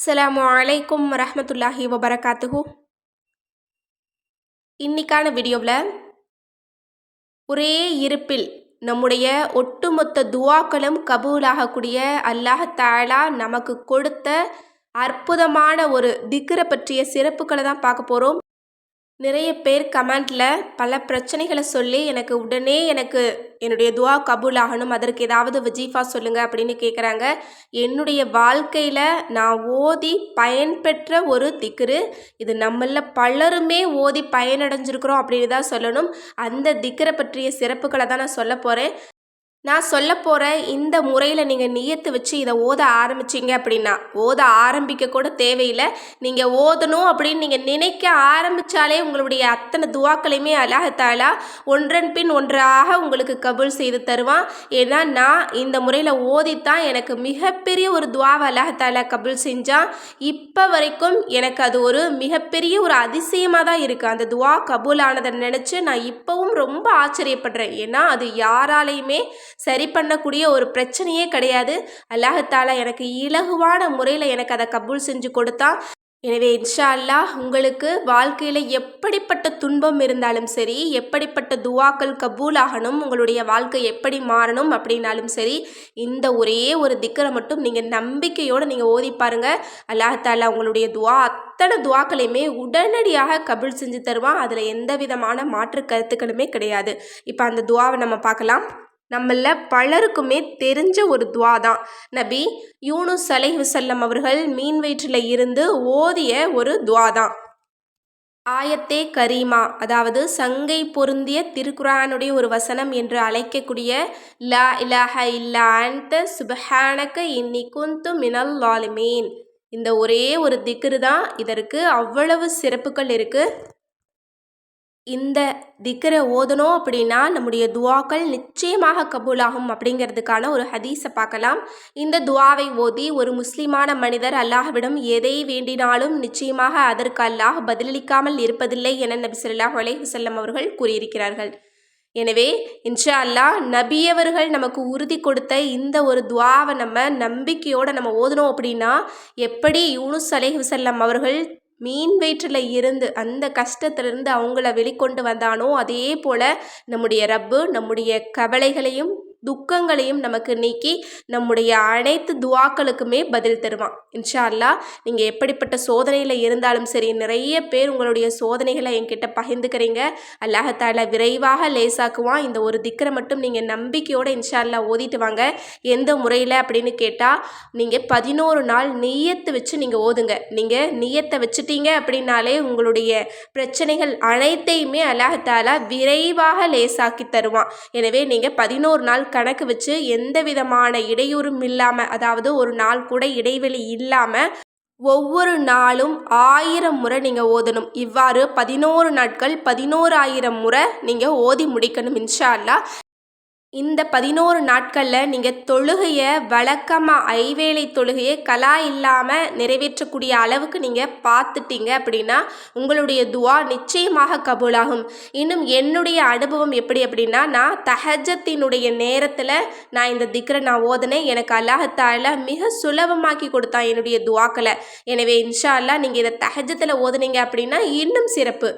அஸ்ஸலாமு அலைக்கும் வரஹ்மத்துல்லாஹி வபரகாத்துஹு. இன்னைக்கான வீடியோவில் ஒரே இருப்பில் நம்முடைய ஒட்டுமொத்த துவாக்களும் கபூலாகக்கூடிய அல்லாஹ் தாலா நமக்கு கொடுத்த அற்புதமான ஒரு திக்ரை பற்றிய சிறப்புகளை தான் பார்க்க போகிறோம். நிறைய பேர் கமெண்டில் பல பிரச்சனைகளை சொல்லி எனக்கு உடனே எனக்கு என்னுடைய துவா கபூல் ஆகணும் அதற்கு ஏதாவது வஜீஃபா சொல்லுங்கள் அப்படின்னு கேட்குறாங்க என்னுடைய வாழ்க்கையில் நான் ஓதி பயன்பெற்ற ஒரு திக்ரு. இது நம்மள பலருமே ஓதி பயனடைஞ்சிருக்கிறோம் அப்படின்னு தான் சொல்லணும். அந்த திக்ரை பற்றிய சிறப்புகளை தான் நான் சொல்ல போகிறேன் நான் சொல்ல போகிற இந்த முறையில் நீங்கள் நியத்து வச்சு இதை ஓத ஆரம்பிச்சிங்க அப்படின்னா ஓத ஆரம்பிக்க கூட தேவையில்லை. நீங்கள் ஓதணும் அப்படின்னு நீங்கள் நினைக்க ஆரம்பித்தாலே உங்களுடைய அத்தனை துவாக்களையுமே அல்லாஹாலா ஒன்றன் பின் ஒன்றாக உங்களுக்கு கபூல் செய்து தருவான். ஏன்னா நான் இந்த முறையில் ஓதித்தான் எனக்கு மிகப்பெரிய ஒரு துவாவை அல்லாஹாலா கபூல் செஞ்சான். இப்போ வரைக்கும் எனக்கு அது ஒரு மிகப்பெரிய ஒரு அதிசயமாக தான் இருக்குது அந்த துவா கபூல் ஆனதை நினச்சி நான் இப்போவும் ரொம்ப ஆச்சரியப்படுறேன். ஏன்னா அது யாராலையுமே சரி பண்ணக்கூடிய ஒரு பிரச்சனையே கிடையாது. அல்லாஹத்தாலா எனக்கு இலகுவான முறையில் எனக்கு அதை கபூல் செஞ்சு கொடுத்தா. எனவே இன்ஷா அல்லாஹ் உங்களுக்கு வாழ்க்கையில் எப்படிப்பட்ட துன்பம் இருந்தாலும் சரி எப்படிப்பட்ட துவாக்கள் கபூல் ஆகணும் உங்களுடைய வாழ்க்கை எப்படி மாறணும் அப்படின்னாலும் சரி இந்த ஒரே ஒரு திக்கரை மட்டும் நீங்கள் நம்பிக்கையோடு நீங்கள் ஓதி பாருங்கள் அல்லாஹாலா உங்களுடைய துவா அத்தனை துவாக்களையுமே உடனடியாக கபூல் செஞ்சு தருவான். அதில் எந்த விதமான மாற்று கருத்துக்களுமே கிடையாது. இப்போ அந்த துவாவை நம்ம பார்க்கலாம். நம்மள பலருக்குமே தெரிஞ்ச ஒரு துவா தான் நபி யூனுஸ் அலை வசல்லம் அவர்கள் மீன் வயிற்றில் இருந்து ஓதிய ஒரு துவா தான் ஆயத்தே கரீமா அதாவது சங்கை பொருந்திய திருக்குரானுடைய ஒரு வசனம் என்று அழைக்கக்கூடிய லா இலாஹ இல்லா அந்த சுபஹானக இன்னி குந்து மினல் லாலிமீன் இந்த ஒரே ஒரு திக்ரு தான் இதற்கு அவ்வளவு சிறப்புகள் இருக்குது இந்த திக்கரை ஓதணும் அப்படின்னா நம்முடைய துவாக்கள் நிச்சயமாக கபூலாகும் அப்படிங்கிறதுக்கான ஒரு ஹதீஸை பார்க்கலாம். இந்த துவாவை ஓதி ஒரு முஸ்லிமான மனிதர் அல்லாஹ்விடம் எதை வேண்டினாலும் நிச்சயமாக அதற்கு அல்லாஹ் பதிலளிக்காமல் இருப்பதில்லை என நபி சொல்லாஹ் அலைஹுசல்லம் அவர்கள் கூறியிருக்கிறார்கள். எனவே இன்ஷா அல்லாஹ் நபியவர்கள் நமக்கு உறுதி கொடுத்த இந்த ஒரு துவாவை நம்ம நம்பிக்கையோடு நம்ம ஓதணும் அப்படின்னா எப்படி யூனுஸ் அலேஹுசல்லம் அவர்கள் மீன் வயிற்றில் இருந்து அந்த கஷ்டத்திலிருந்து அவங்கள வெளிக்கொண்டு வந்தானோ அதே போல் நம்முடைய ரப்பு நம்முடைய கவலைகளையும் துக்கங்களையும் நமக்கு நீக்கி நம்முடைய அனைத்து துவாக்களுக்குமே பதில் தருவான். இன்ஷா அல்லா நீங்கள் எப்படிப்பட்ட சோதனையில் இருந்தாலும் சரி நிறைய பேர் உங்களுடைய சோதனைகளை என்கிட்ட பகிர்ந்துக்கிறீங்க. அல்லாஹத்தால விரைவாக லேசாக்குவான். இந்த ஒரு திக்கரை மட்டும் நீங்கள் நம்பிக்கையோடு இன்ஷா அல்லா ஓதிட்டு வாங்க. எந்த முறையில் அப்படின்னு கேட்டால் நீங்கள் பதினோரு நாள் நீயத்து வச்சு நீங்கள் ஓதுங்க. நீங்கள் நீயத்தை வச்சுட்டீங்க அப்படின்னாலே உங்களுடைய பிரச்சனைகள் அனைத்தையுமே அல்லாஹத்தாலா விரைவாக லேசாக்கி தருவான். எனவே நீங்கள் பதினோரு நாள் கணக்கு வச்சு எந்த விதமான இடையூறும் இல்லாமல் அதாவது ஒரு நாள் கூட இடைவெளி இல்லாமல் ஒவ்வொரு நாளும் ஆயிரம் முறை நீங்கள் ஓதணும். இவ்வாறு பதினோரு நாட்கள் பதினோராயிரம் முறை நீங்கள் ஓதி முடிக்கணும் இன்ஷா அல்லா இந்த பதினோரு நாட்களில் நீங்கள் தொழுகையை வழக்கமாக ஐவேளை தொழுகையை கலா இல்லாமல் நிறைவேற்றக்கூடிய அளவுக்கு நீங்கள் பார்த்துட்டீங்க அப்படின்னா உங்களுடைய துவா நிச்சயமாக கபூலாகும். இன்னும் என்னுடைய அனுபவம் எப்படி அப்படின்னா நான் தஹஜத்தினுடைய நேரத்தில் நான் இந்த திக்ரை நான் ஓதனேன். எனக்கு அல்லாஹத்தால மிக சுலபமாக்கி கொடுத்தான் என்னுடைய துவாக்களை. எனவே இன்ஷா அல்லா நீங்கள் இதை தஹஜத்தில் ஓதுனீங்க அப்படின்னா இன்னும் சிறப்பு.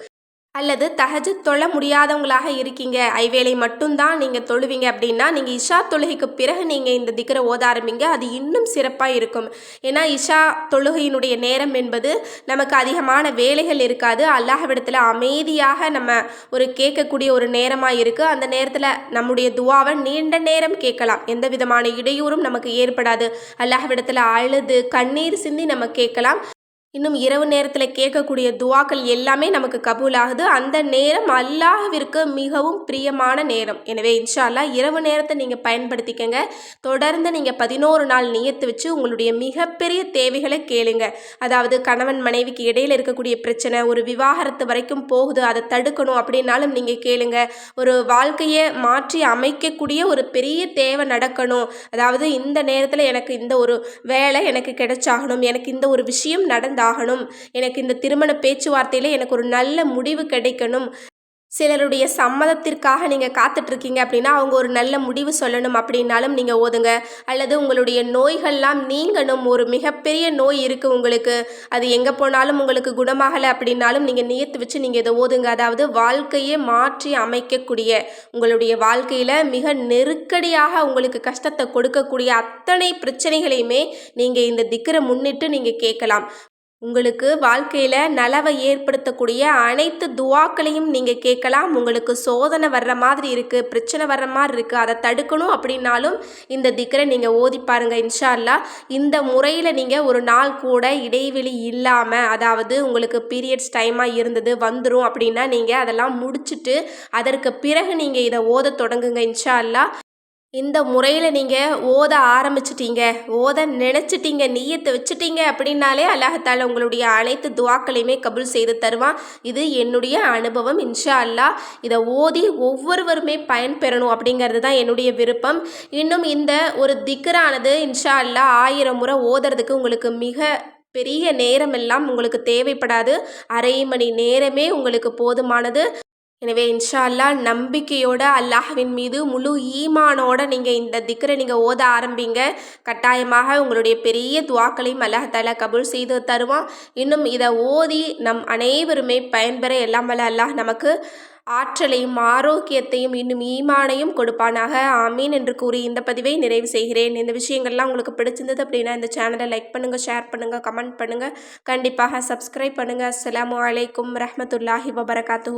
அல்லது தஹஜத் தொழ முடியாதவங்களாக இருக்கீங்க. ஐவேளை மட்டும்தான் நீங்கள் தொழுவீங்க அப்படின்னா நீங்கள் இஷா தொழுகைக்கு பிறகு நீங்கள் இந்த திக்கரை ஓத ஆரம்பிங்க. அது இன்னும் சிறப்பாக இருக்கும். ஏன்னா இஷா தொழுகையினுடைய நேரம் என்பது நமக்கு அதிகமான வேலைகள் இருக்காது. அல்லாஹவிடத்தில் அமைதியாக நம்ம ஒரு கேட்கக்கூடிய ஒரு நேரமாக இருக்குது அந்த நேரத்தில் நம்முடைய துவாவை நீண்ட நேரம் கேட்கலாம். எந்த விதமான இடையூறும் நமக்கு ஏற்படாது. அல்லாஹவிடத்தில் அழுது கண்ணீர் சிந்தி நம்ம கேட்கலாம். இன்னும் இரவு நேரத்தில் கேட்கக்கூடிய துவாக்கள் எல்லாமே நமக்கு கபூல் ஆகுது அந்த நேரம் அல்லாஹ்விற்கு மிகவும் பிரியமான நேரம். எனவே இன்ஷால்லா இரவு நேரத்தை நீங்கள் பயன்படுத்திக்கங்க. தொடர்ந்து நீங்கள் பதினோரு நாள் நியத்து வச்சு உங்களுடைய மிகப்பெரிய தேவைகளை கேளுங்க. அதாவது கணவன் மனைவிக்கு இடையில் இருக்கக்கூடிய பிரச்சனை ஒரு விவாகரத்து வரைக்கும் போகுது அதை தடுக்கணும் அப்படின்னாலும் நீங்கள் கேளுங்க. ஒரு வாழ்க்கையை மாற்றி அமைக்கக்கூடிய ஒரு பெரிய தேவை நடக்கணும். அதாவது இந்த நேரத்தில் எனக்கு இந்த ஒரு வேலை எனக்கு கிடைச்சாகணும் எனக்கு இந்த ஒரு விஷயம் நடந்த ஆகணும் எனக்கு இந்த திருமண பேச்சுவார்த்தையில் எனக்கு ஒரு நல்ல முடிவு கிடைக்கணும். சிலருடைய சம்மதத்திற்காக நீங்கள் காத்துட்ருக்கீங்க அப்படின்னா அவங்க ஒரு நல்ல முடிவு சொல்லணும். அப்படின்னாலும் நீங்கள் ஓதுங்க. அல்லது உங்களுடைய நோய்கள்லாம் நீங்கணும். ஒரு மிகப்பெரிய நோய் இருக்குது உங்களுக்கு. அது எங்கே போனாலும் உங்களுக்கு குணமாகலை அப்படின்னாலும் நீங்கள் நியத்து வச்சு நீங்கள் இதை ஓதுங்க. அதாவது வாழ்க்கையை மாற்றி அமைக்கக்கூடிய உங்களுடைய வாழ்க்கையில் மிக நெருக்கடியாக உங்களுக்கு கஷ்டத்தை கொடுக்கக்கூடிய அத்தனை பிரச்சனைகளையுமே நீங்கள் இந்த திக்கரை முன்னிட்டு நீங்கள் கேட்கலாம். உங்களுக்கு வாழ்க்கையில் நலவை ஏற்படுத்தக்கூடிய அனைத்து துவாக்களையும் நீங்கள் கேட்கலாம். உங்களுக்கு சோதனை வர்ற மாதிரி இருக்குது பிரச்சனை வர்ற மாதிரி இருக்குது அதை தடுக்கணும் அப்படின்னாலும் இந்த திக்கரை நீங்கள் ஓதி பாருங்கள் இன்ஷால்லா இந்த முறையில் நீங்கள் ஒரு நாள் கூட இடைவெளி இல்லாமல் அதாவது உங்களுக்கு பீரியட்ஸ் டைமாக இருந்தது வந்துடும் அப்படின்னா நீங்கள் அதெல்லாம் முடிச்சுட்டு அதற்கு பிறகு நீங்கள் இதை ஓத தொடங்குங்க இன்ஷா அல்லா இந்த முறையில் நீங்கள் ஓத ஆரம்பிச்சிட்டீங்க ஓத நினச்சிட்டீங்க நீயத்தை வச்சுட்டீங்க அப்படின்னாலே அல்லாஹத்தால் உங்களுடைய அனைத்து துவாக்களையுமே கபுல் செய்து தருவான். இது என்னுடைய அனுபவம். இன்ஷா அல்லா இதை ஓதி ஒவ்வொருவருமே பயன்பெறணும் அப்படிங்கிறது தான் என்னுடைய விருப்பம். இன்னும் இந்த ஒரு திக்கரானது இன்ஷா அல்லா ஆயிரம் முறை ஓதுறதுக்கு உங்களுக்கு மிக பெரிய நேரமெல்லாம் உங்களுக்கு தேவைப்படாது. அரை மணி நேரமே உங்களுக்கு போதுமானது. எனவே இன்ஷா அல்லா நம்பிக்கையோட அல்லாஹ்வின் மீது முழு ஈமானோட நீங்கள் இந்த திக்கரை நீங்கள் ஓத ஆரம்பிங்க. கட்டாயமாக உங்களுடைய பெரிய துவாக்களையும் அல்லாஹால கபூல் செய்து தருவான். இன்னும் இதை ஓதி நம் அனைவருமே பயன்பெற எல்லாம் வல்ல அல்லாஹ் நமக்கு ஆற்றலையும் ஆரோக்கியத்தையும் இன்னும் ஈமானையும் கொடுப்பானாக. ஆமீன் என்று கூறி இந்த பதிவை நிறைவு செய்கிறேன். இந்த விஷயங்கள்லாம் உங்களுக்கு பிடிச்சிருந்தது அப்படின்னா இந்த சேனலை லைக் பண்ணுங்கள் ஷேர் பண்ணுங்கள் கமெண்ட் பண்ணுங்கள் கண்டிப்பாக சப்ஸ்கிரைப் பண்ணுங்கள் அஸ்லாம் வலைக்கம் ரஹமத்துல்லாஹி வபரகாத்து